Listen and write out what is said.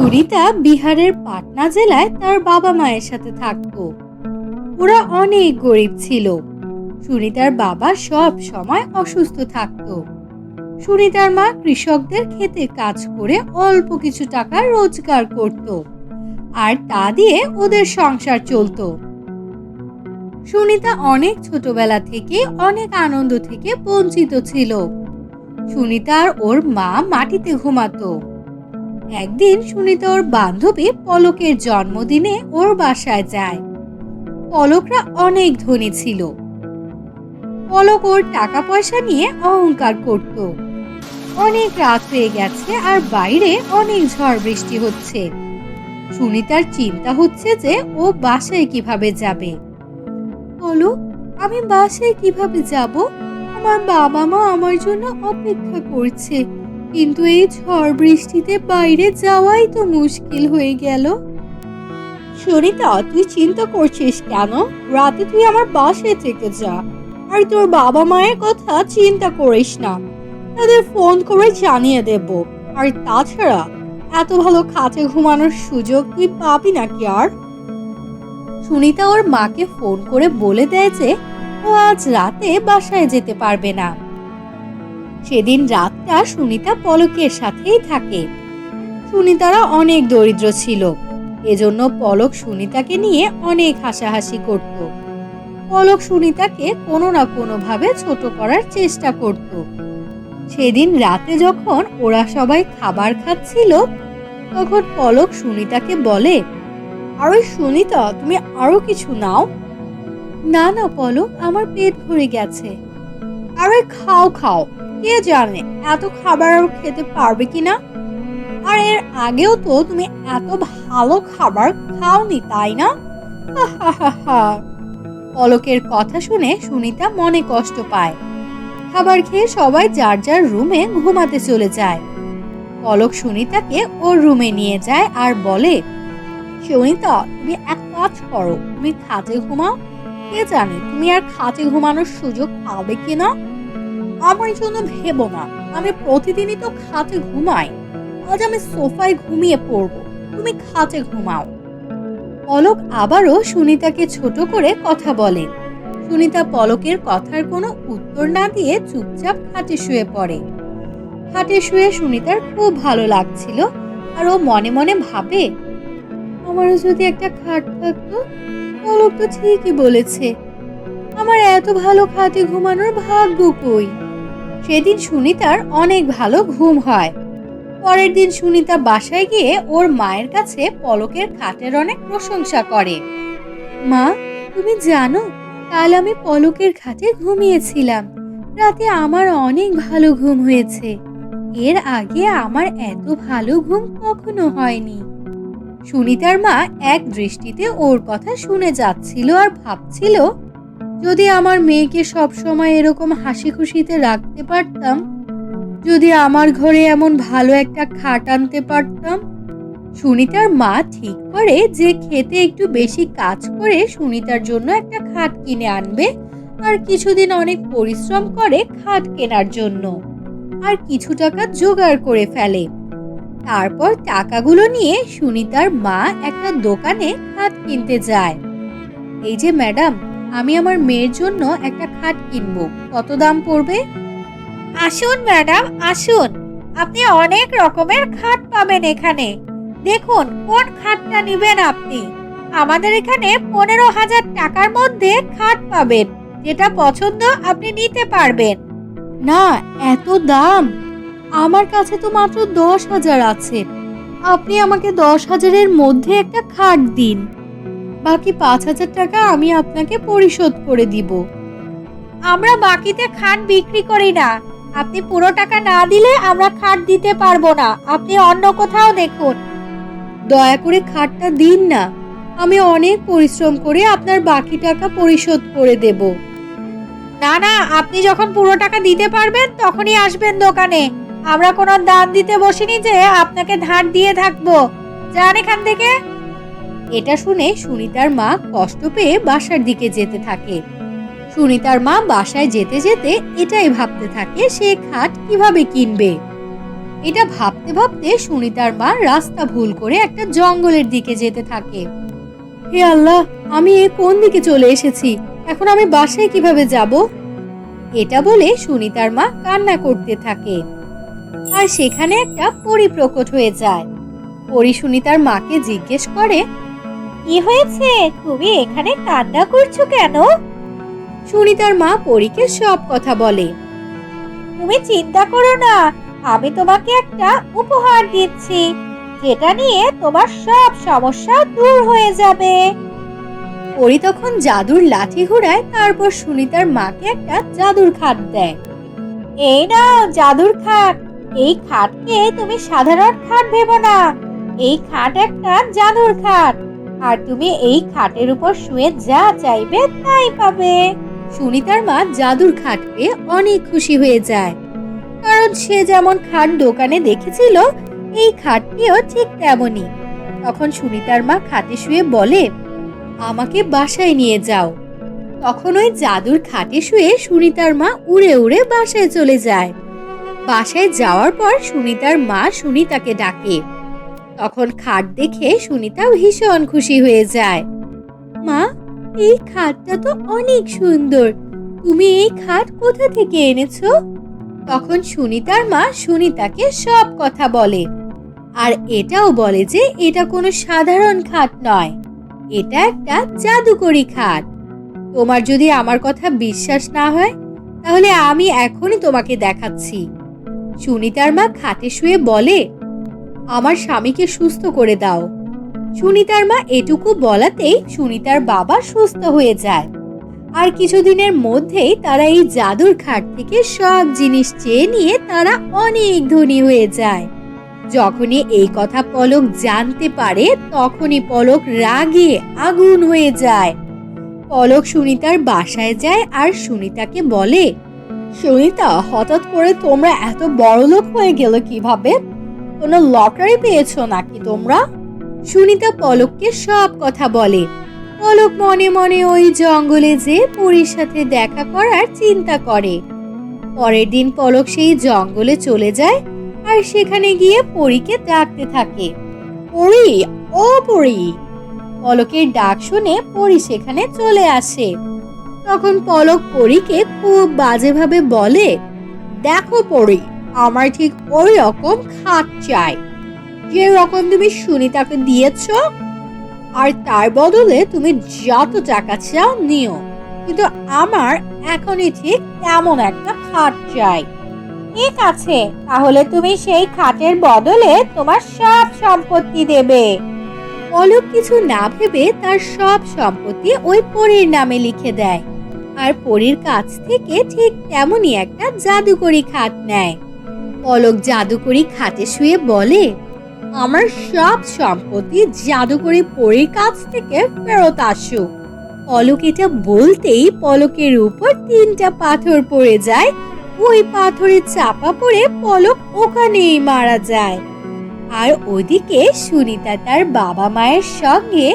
সুরিতা বিহারের পাটনা জেলায় তার বাবা মায়ের সাথে থাকতো। ওরা অনেক গরিব ছিল। সুনিতার বাবা সব সময় অসুস্থ থাকতো। সুনিতার মা কৃষকদের খেতে কাজ করে অল্প কিছু টাকা রোজগার করত আর তা দিয়ে ওদের সংসার চলতো। সুনিতা অনেক ছোটবেলা থেকে অনেক আনন্দ থেকে বঞ্চিত ছিল। সুনিতা আর ওর মা মাটিতে ঘুমাতো। একদিন সুনিতা ওর বান্ধবী পলকের জন্মদিনে ওর বাসায় যায়। পলকরা অনেক ধনী ছিল। পলক ওর টাকা পয়সা নিয়ে অহংকার করত। অনেক রাত হয়ে গেছে আর বাইরে অনেক ঝড় বৃষ্টি হচ্ছে। সুনিতার চিন্তা হচ্ছে যে ও বাসায় কীভাবে যাবে। পলক, আমি বাসায় কীভাবে যাব? আমার বাবা মা আমার জন্য অপেক্ষা করছে। কিন্তু এই ঝড় বৃষ্টিতে বাইরে যাওয়াই তো মুশকিল হয়ে গেল। সরিতা তুই চিন্তা করছিস কেন? রাতে তুই আমার বাসায় থেকে যা। আর তোর বাবা মায়ের কথা চিন্তা করিস না। তাদের ফোন করে জানিয়ে দেব। আর তাছাড়া এত ভালো খাটে ঘুমানোর সুযোগ তুই পাবি নাকি আর? সুনিতা ওর মাকে ফোন করে বলে দেয় যে ও আজ রাতে বাসায় যেতে পারবে না। সেদিন রাতটা সুনিতা পলকের সাথেই থাকে। সুনিতারা অনেক দরিদ্র ছিল। এজন্য পলক সুনিতাকে নিয়ে অনেক হাসাহাসি করত। পলক সুনিতাকে কোনো না কোনোভাবে ছোট করার চেষ্টা করত। সেদিন রাতে যখন ওরা সবাই খাবার খাচ্ছিল, তখন পলক সুনিতাকে বলে, আরে সুনিতা, তুমি আরও কিছু নাও? না না পলক, আমার পেট ভরে গেছে। আরে খাও খাও। কে জানে এত খাবার খেতে পারবে কিনা? আর এর আগেও তো তুমি এত ভালো খাবার খাওনি, তাই না। পলকের কথা শুনে সুনিতা মনে কষ্ট পায়। খাবার খেয়ে সবাই যার যার রুমে ঘুমাতে চলে যায়। পলক সুনিতাকে ওর রুমে নিয়ে যায় আর বলে, সুনিতা, তুমি এক কাজ করো। তুমি খাটে ঘুমাও। কে জানে তুমি আর খাটে ঘুমানোর সুযোগ পাবে কিনা? আমার জন্য ভেবো না। আমি প্রতিদিনই তো খাটে ঘুমাই। আজ আমি সোফায় ঘুমিয়ে পড়ব। তুমি খাটে ঘুমাও। পলক আবারও সুনিতাকে ছোট করে কথা বলে। সুনিতা পলকের কথার কোনো উত্তর না দিয়ে চুপচাপ খাটে শুয়ে পড়ে। খাটে শুয়ে সুনিতার খুব ভালো লাগছিল আর ও মনে মনে ভাবে, আমারও যদি একটা খাট থাকতো, পলক তো ঠিকই বলেছে। আমার এত ভালো খাটে ঘুমানোর ভাগ্য কই? সেদিন সুনিতার অনেক ভালো ঘুম হয়। পরের দিন সুনিতা বাসায় গিয়ে ওর মায়ের কাছে পলকের খাটের অনেক প্রশংসা করে। মা, তুমি জানো, কাল আমি পলকের খাটে ঘুমিয়েছিলাম। রাতে আমার অনেক ভালো ঘুম হয়েছে। এর আগে আমার এত ভালো ঘুম কখনো হয়নি। সুনিতার মা এক দৃষ্টিতে ওর কথা শুনে যাচ্ছিল আর ভাবছিল যদি আমার মেয়েকে সব সময় এরকম হাসি খুশিতে রাখতে পারতাম, যদি আমার ঘরে এমন ভালো একটা খাট আনতে পারতাম, সুনিতার মা ঠিক করে যে খেতে একটু বেশি কাজ করে সুনিতার জন্য একটা খাট কিনে আনবে আর কিছুদিন অনেক পরিশ্রম করে খাট কেনার জন্য আর কিছু টাকা জোগাড় করে ফেলে। তারপর টাকাগুলো নিয়ে সুনিতার মা একটা দোকানে খাট কিনতে যায়। এই যে ম্যাডাম আমি আমার মেয়ের জন্য একটা খাট কিনবো। কত দাম পড়বে? আসুন ম্যাডাম আসুন। আপনি অনেক রকমের খাট পাবেন এখানে। দেখুন কোন খাটটা নেবেন আপনি? আমাদের এখানে পনেরো হাজার টাকার মধ্যে খাট পাবেন যেটা পছন্দ আপনি নিতে পারবেন। না এত দাম? আমার কাছে তো মাত্র দশ হাজার আছে। আপনি আমাকে দশ হাজারের মধ্যে একটা খাট দিন। বাকি পাঁচ হাজার টাকা আমি আপনাকে পরিশোধ করে দিব। আমরা বাকিতে খাট বিক্রি করি না। আপনি পুরো টাকা না দিলে আমরা খাট দিতে পারব না। আপনি অন্য কোথাও দেখুন। দয়া করে খাটটা দিন না। আমি অনেক পরিশ্রম করে আপনার বাকি টাকা পরিশোধ করে দেব। না না, আপনি যখন পুরো টাকা দিতে পারবেন তখনই আসবেন দোকানে। আমরা কোনো দান দিতে বসিনি যে আপনাকে ধার দিয়ে থাকব। যান এখান থেকে। এটা শুনে সুনিতার মা কষ্ট পেয়ে বাসার দিকে যেতে থাকে। সুনিতার মা বাসায় যেতে যেতে এটাই ভাবতে থাকে, সে খাট কীভাবে কিনবে? এটা ভাবতে ভাবতে সুনিতার মা রাস্তা ভুল করে একটা জঙ্গলের দিকে যেতে থাকে। হে আল্লাহ, আমি এ কোন দিকে চলে এসেছি? এখন আমি বাসায় কীভাবে যাব? এটা বলে সুনিতার মা কান্না করতে থাকে। আর সেখানে একটা পরি প্রকট হয়ে যায়। পরি সুনিতার মাকে জিজ্ঞেস করে কি হয়েছে? তুমি এখানে কান্না করছ কেন? সুনিতার মা পরীকে সব কথা বলে। তুমি চিন্তা করো না আমি তোমাকে একটা উপহার দিচ্ছি যেটা নিয়ে তোমার সব সমস্যা দূর হয়ে যাবে। পরি তখন জাদুর লাঠি ঘোরায় তারপর সুনিতার মাকে একটা জাদুর খাট দেয়। এই নাও জাদুর খাট। এই খাটকে তুমি সাধারণ খাট ভেবো না। এই খাট একটা জাদুর খাট। আর তুমি এই খাটের উপর শুয়ে যা চাইবে তাই পাবে। সুনিতার মা জাদুর খাট পেয়ে অনেক খুশি হয়ে যায়। কারণ সে যেমন খাট দোকানে দেখেছিল, এই খাটটিও ঠিক তেমনই। তখন সুনিতার মা খাটে শুয়ে বলে, আমাকে বাসায় নিয়ে যাও। তখন ওই জাদুর খাটে শুয়ে সুনিতার মা উড়ে উড়ে বাসায় চলে যায়। বাসায় যাওয়ার পর সুনিতার মা সুনিতাকে ডাকে তখন খাট দেখে সুনিতা ভীষণ খুশি হয়ে যায়। মা, এই খাটটা তো অনেক সুন্দর। তুমি এই খাট কোথা থেকে এনেছো? তখন সুনিতার মা সুনিতাকে সব কথা বলে। আর এটাও বলে যে এটা কোনো সাধারণ খাট নয়। এটা একটা জাদুকরি খাট। তোমার যদি আমার কথা বিশ্বাস না হয়, তাহলে আমি এখনই তোমাকে দেখাচ্ছি। সুনিতার মা খাটে শুয়ে বলে আমার স্বামীকে সুস্থ করে দাও। সুনিতার মা এটুকু বলাতেই সুনিতার বাবা সুস্থ হয়ে যায়। আর কিছুদিনের মধ্যেই তারা এই জাদুর খাট থেকে সব জিনিস চেয়ে নিয়ে তারা অনেক ধনী হয়ে যায়। যখনই এই কথা পলক জানতে পারে, তখনই পলক রাগে আগুন হয়ে যায়। পলক সুনিতার বাসায় যায় আর সুনিতাকে বলে, সুনিতা, হঠাৎ করে তোমরা এত বড় লোক হয়ে গেল কীভাবে? কোনো লটারি পেয়েছ নাকি তোমরা? সুনিতা পলককে সব কথা বলে। পলক মনে মনে ওই জঙ্গলে যে পরীর সাথে দেখা করার চিন্তা করে। পরের দিন পলক সেই জঙ্গলে চলে যায় আর সেখানে গিয়ে পরীকে ডাকতে থাকে। পরী? ও পরী! পলকের ডাক শুনে পরী সেখানে চলে আসে। তখন পলক পরীকে খুব বাজেভাবে বলে, দেখো পরী। আমার ঠিক ওই রকম খাট চাই। যে রকম তুমি সুনিতাকে দিয়েছ, আর তার বদলে তুমি যত টাকা চাও নিও। কিন্তু আমার এখনই ঠিক তেমন একটা খাট চাই। ঠিক আছে, তাহলে তুমি সেই খাটের বদলে তোমার সব সম্পত্তি দেবে। পলক কিছু না ভেবে তার সব সম্পত্তি ওই পরীর নামে লিখে দেয়। আর পরীর কাছ থেকে ঠিক তেমনই একটা জাদুকরি খাট নেয়। পলক জাদুকরি খাটে শুয়ে বলে, আমার সব সম্পত্তি জাদুকরি পরীর কাছ থেকে ফেরত আসুক। পলক এটা বলতেই পলকের উপর তিনটা পাথর পড়ে যায়। ওই পাথরে চাপা পড়ে পলক ওখানেই মারা যায়। আর ওদিকে সুনিতা তার বাবা মায়ের সঙ্গে